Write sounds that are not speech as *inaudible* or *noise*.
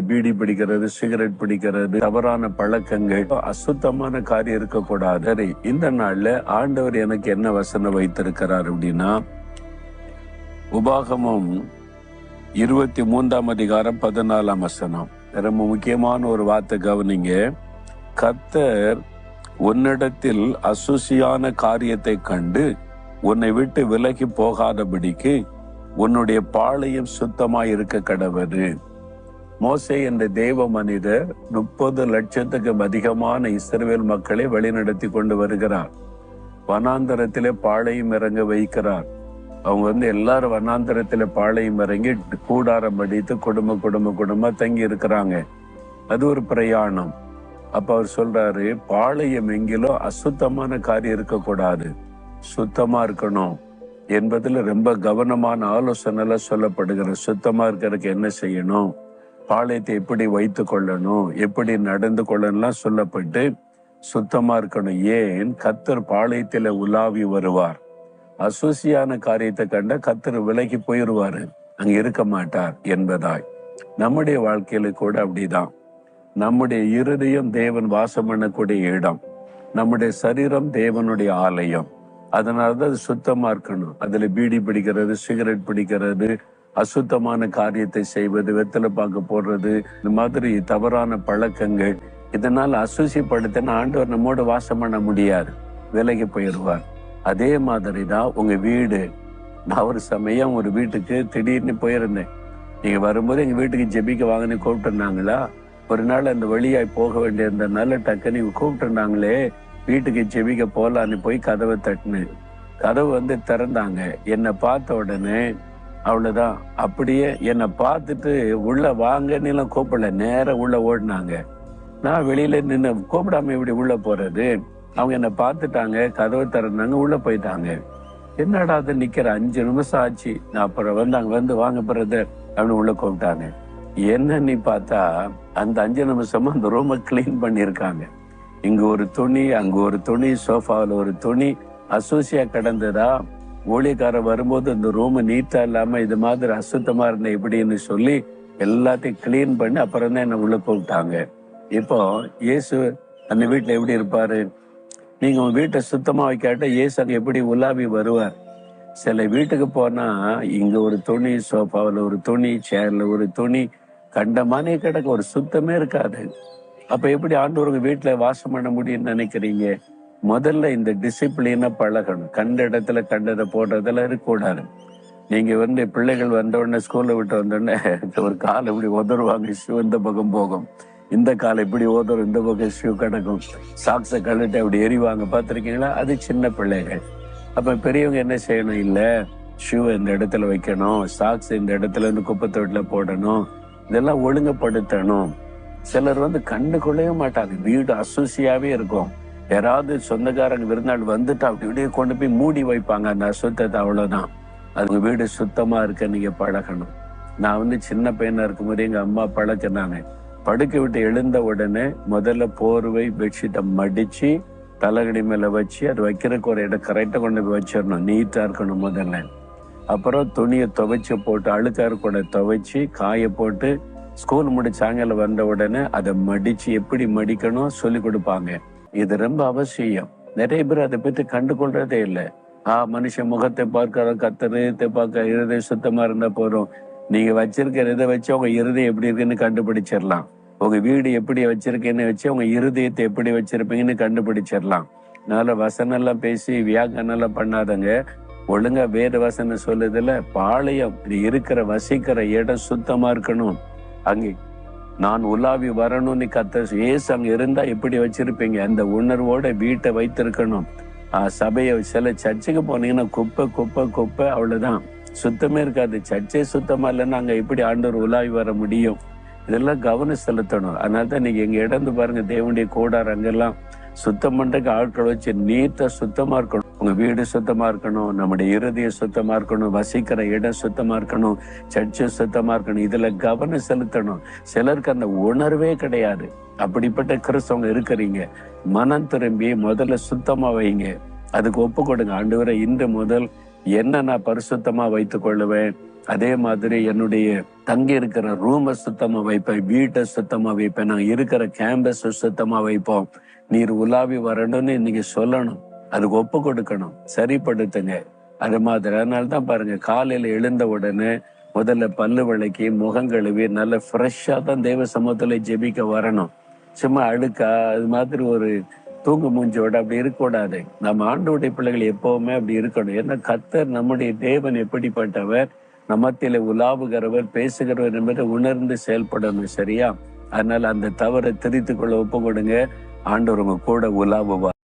PT பிடிக்கிறது cigarette பிடிக்கிறது தவறான பழக்கங்கள் அசுத்தமான காரியம் இருக்கக்கூடாது. சரி, இந்த நாள்ல ஆண்டவர் எனக்கு என்ன வசனம் வைத்திருக்கிறார் அப்படின்னா உபாகமம் இருபத்தி மூன்றாம் அதிகாரம் பதினாலாம் வசனம். ரொம்ப முக்கியமான ஒரு வார்த்தை கவனிங்க. கத்தர் உன்னிடத்தில் அசுசியான காரியத்தை கண்டு உன்னை விட்டு விலகி போகாதபடிக்கு உன்னுடைய பாளையம் சுத்தமாய் இருக்க கடவது மோசே என்ற தேவ மனிதர் முப்பது லட்சத்துக்கும் அதிகமான இஸ்ரவேல் மக்களை வழிநடத்தி கொண்டு வருகிறார். வனாந்தரத்திலே பாளையம் இறங்க வைக்கிறார். அவங்க வந்து எல்லாரும் வனாந்தரத்துல பாளையம் இறங்கி கூடாரம் அடித்து குடும்ப குடும்ப குடும்ப தங்கி இருக்கிறாங்க. அது ஒரு பிரயாணம். அப்ப அவர் சொல்றாரு பாளையம் எங்கிலோ அசுத்தமான காரியம் இருக்கக்கூடாது. சுத்தமா இருக்கணும் என்பதுல ரொம்ப கவனமான ஆலோசனை சொல்லப்படுகிற சுத்தமா இருக்கிறதுக்கு என்ன செய்யணும்? பாளையத்தை எப்படி வைத்து கொள்ளணும் எப்படி நடந்து கொள்ளணும்லாம் சொல்லப்பட்டு சுத்தமா இருக்கணும். ஏன்? கத்தர் பாளையத்தில் உலாவி வருவார். அசூசியான காரியத்தை கண்ட கத்தர் விலகி போயிடுவாரு அங்க இருக்க மாட்டார் என்பதாய். நம்முடைய வாழ்க்கையில கூட அப்படிதான். நம்முடைய இருதயம் தேவன் வாசம் பண்ணக்கூடிய இடம். நம்முடைய சரீரம் தேவனுடைய ஆலயம். அதனாலதான் அது சுத்தமா இருக்கணும். அதுல பீடி பிடிக்கிறது சிகரெட் பிடிக்கிறது அசுத்தமான காரியத்தை செய்வது வெத்தலை பாக்கு போடுறது இந்த மாதிரி தவறான பழக்கங்கள். இதனால் அசூசிப்படுத்தின ஆண்டவர் நம்மோட வாசம் பண்ண முடியாது. விலகி போயிடுவார். அதே மாதிரி தான் உங்க வீடு. நான் ஒரு சமயம் ஒரு வீட்டுக்கு திடீர்னு போயிருந்தேன். நீங்க வரும்போது எங்க வீட்டுக்கு ஜெபிக்க வாங்கன்னு கூப்பிட்டுருந்தாங்களா? ஒரு நாள் அந்த வழியாய் போக வேண்டியிருந்ததுனால டக்குன்னு இவங்க கூப்பிட்டுருந்தாங்களே வீட்டுக்கு ஜெபிக்க போலான்னு போய் கதவை தட்டினேன். கதவு வந்து திறந்தாங்க. என்னை பார்த்த உடனே அவ்வளவுதான். அப்படியே என்னை பார்த்துட்டு உள்ள வாங்கன்னு எல்லாம் கூப்பிடல. நேரா உள்ள ஓடினாங்க. நான் வெளியில நின்று கூப்பிடாம இப்படி உள்ள போறது. அவங்க என்னை பார்த்துட்டாங்க. கதவை திறந்தாங்க. உள்ள போயிட்டாங்க. என்னடா அது நிக்கிற? அஞ்சு நிமிஷம் ஆச்சு. நான் அப்புறம் வந்து அங்க வந்து வாங்க பிரதர் அப்படின்னு உள்ள கூப்பிட்டாங்க. என்ன நீ பார்த்தா அந்த அஞ்சு நிமிஷமா அந்த ரூமை கிளீன் பண்ணியிருக்காங்க. இங்க ஒரு துணி அங்க ஒரு துணி சோஃபாவில் ஒரு துணி அசோசியா கிடந்ததா? ஊழியக்காரர் வரும்போது அந்த ரூம் நீட்டா இல்லாம இது மாதிரி அசுத்தமா இருந்த எப்படின்னு சொல்லி எல்லாத்தையும் கிளீன் பண்ணி அப்புறம் தான் என்ன உள்ள போட்டாங்க இப்போ இயேசு அந்த வீட்டுல எப்படி இருப்பாரு? நீங்க உங்க வீட்டை சுத்தமா வைக்காட்ட இயேசு அங்க எப்படி உலாவி வருவார்? சில வீட்டுக்கு போனா இங்க ஒரு துணி சோஃபாவில் ஒரு துணி சேர்ல ஒரு துணி கண்டமானே கிடக்க ஒரு சுத்தமே இருக்காது. அப்ப எப்படி ஆண்டவர் உங்க வீட்டுல வாசம் பண்ண முடியும்னு நினைக்கிறீங்க? முதல்ல இந்த டிசிப்ளினை பழகணும். கண்ட இடத்துல கண்டதை போடுறதெல்லாம் இருக்கக்கூடாது. நீங்க வந்து பிள்ளைகள் வந்தோடனே ஸ்கூல்ல விட்டு வந்தோடனே *laughs* ஒரு கால் இப்படி உதறுவாங்க ஷூ இந்த பக்கம் போகும். இந்த கால் இப்படி ஓதரும் இந்த பக்கம் ஷூ கிடக்கும். சாக்ஸை கழுட்டு அப்படி எரிவாங்க பார்த்துருக்கீங்களா? அது சின்ன பிள்ளைகள். அப்ப பெரியவங்க என்ன செய்யணும்? இல்ல ஷூ இந்த இடத்துல வைக்கணும் சாக்ஸ் இந்த இடத்துல இருந்து குப்பை தொட்டில போடணும் இதெல்லாம் ஒழுங்குபடுத்தணும். சிலர் வந்து கண்ணுக்குள்ளேயே மாட்டாங்க. வீடு அசூசியாவே இருக்கும். யாராவது சொந்தக்காரங்க விருந்தாள் வந்துட்டா அப்படி இப்படியே கொண்டு போய் மூடி வைப்பாங்க. அந்த அசுத்தத்தை அவ்வளவுதான். அது வீடு சுத்தமா இருக்க நீங்க பழகணும். நான் வந்து சின்ன பையனா இருக்கும்போது எங்க அம்மா பழக்கினாங்க படுக்க விட்டு எழுந்த உடனே முதல்ல போர்வை பெட்ஷீட்டை மடிச்சு தலைகடி மேல வச்சு அது வைக்கிறதுக்கு ஒரு இடம் கரெக்டா கொண்டு போய் வச்சிடணும். நீட்டா இருக்கணும் முதல்ல. அப்புறம் துணியை துவைச்சு போட்டு அழுக்காறு கூட துவைச்சு காய போட்டு ஸ்கூல் முடிச்சாங்கல வந்த உடனே அதை மடிச்சு எப்படி மடிக்கணும் சொல்லி கொடுப்பாங்க. இது ரொம்ப அவசியம். நிறைய பேர் அதை பத்தி கண்டுகொள்றதே இல்லை. ஆ மனுஷன் முகத்தை பார்க்கிற கத்தரத்தை பார்க்க இருதயம் சுத்தமா இருந்தா போறோம் நீங்க வச்சிருக்கிற இதை வச்சு உங்க இருதயம் எப்படி இருக்குன்னு கண்டுபிடிச்சிடலாம். உங்க வீடு எப்படி வச்சிருக்கேன்னு வச்சு உங்க இருதயத்தை எப்படி வச்சிருப்பீங்கன்னு கண்டுபிடிச்சிடலாம். அதனால வசனம்லாம் பேசி வியாக்கரணம் பண்ணாதங்க. ஒழுங்கா வேறு வசனம் சொல்லுதுல பாளையம் இருக்கிற வசிக்கிற இடம் சுத்தமா இருக்கணும். அங்கே நான் உலாவி வரணும்னு கத்த ஏசு அங்க இருந்தா எப்படி வச்சிருப்பீங்க? அந்த உணர்வோட வீட்டை வைத்திருக்கணும். சபையை சில சர்ச்சுக்கு போனீங்கன்னா குப்பை குப்பை குப்பை அவ்வளவுதான். சுத்தமே இருக்காது. சர்ச்சே சுத்தமா இல்லைன்னா அங்க எப்படி ஆண்டவர் உலாவி வர முடியும்? இதெல்லாம் கவனம் செலுத்தணும். அதனால தான் நீங்க எங்க இடந்து பாருங்க தேவனுடைய கூடார் அங்கெல்லாம் சுத்தம் பண்றதுக்கு ஆட்கள் வச்சு நீட்டா சுத்தமா இருக்கணும். உங்க வீடு சுத்தமா இருக்கணும் நம்முடைய இருதயம் சுத்தமா இருக்கணும் வசிக்கிற இடம் சுத்தமா இருக்கணும் சர்ச்சு சுத்தமா இருக்கணும் இதுல கவனம் செலுத்தணும். சிலருக்கு அந்த உணர்வே கிடையாது. அப்படிப்பட்ட கிறிஸ்தவங்க இருக்கிறீங்க. மனம் திரும்பி முதல்ல சுத்தமா வைங்க. அதுக்கு ஒப்பு கொடுங்க. ஆண்டவரை இன்று முதல் என்ன நான் பரிசுத்தமா வைத்துக் கொள்ளுவேன். அதே மாதிரி என்னுடைய தங்கி இருக்கிற ரூமை சுத்தமா வைப்பேன். வீட்டை சுத்தமா வைப்பேன். நான் இருக்கிற கேம்பஸ் சுத்தமா வைப்போம். நீர் உலாவி வரணும்னு இன்னைக்கு சொல்லணும். அதுக்கு ஒப்பு கொடுக்கணும். சரிப்படுத்துங்க. அது மாதிரி. அதனால தான் பாருங்க காலையில எழுந்த உடனே முதல்ல பல்லு விளக்கி முகம் கழுவி நல்ல ஃப்ரெஷ்ஷாக தான் தேவ சமூகத்தில் ஜெபிக்க வரணும். சும்மா அழுக்கா அது மாதிரி ஒரு தூங்கு மூஞ்சோட அப்படி இருக்கக்கூடாது. நம்ம ஆண்டோடைய பிள்ளைகள் எப்பவுமே அப்படி இருக்கணும். ஏன்னா கத்தர் நம்முடைய தேவன் எப்படிப்பட்டவர்? நமத்தில உலாவுகிறவர் பேசுகிறவர் என்பதை உணர்ந்து செயல்படணும் சரியா? அதனால அந்த தவறை திரித்துக்கொள்ள ஒப்பு கொடுங்க. ஆண்டவர் உங்க கூட உலாவுவார்.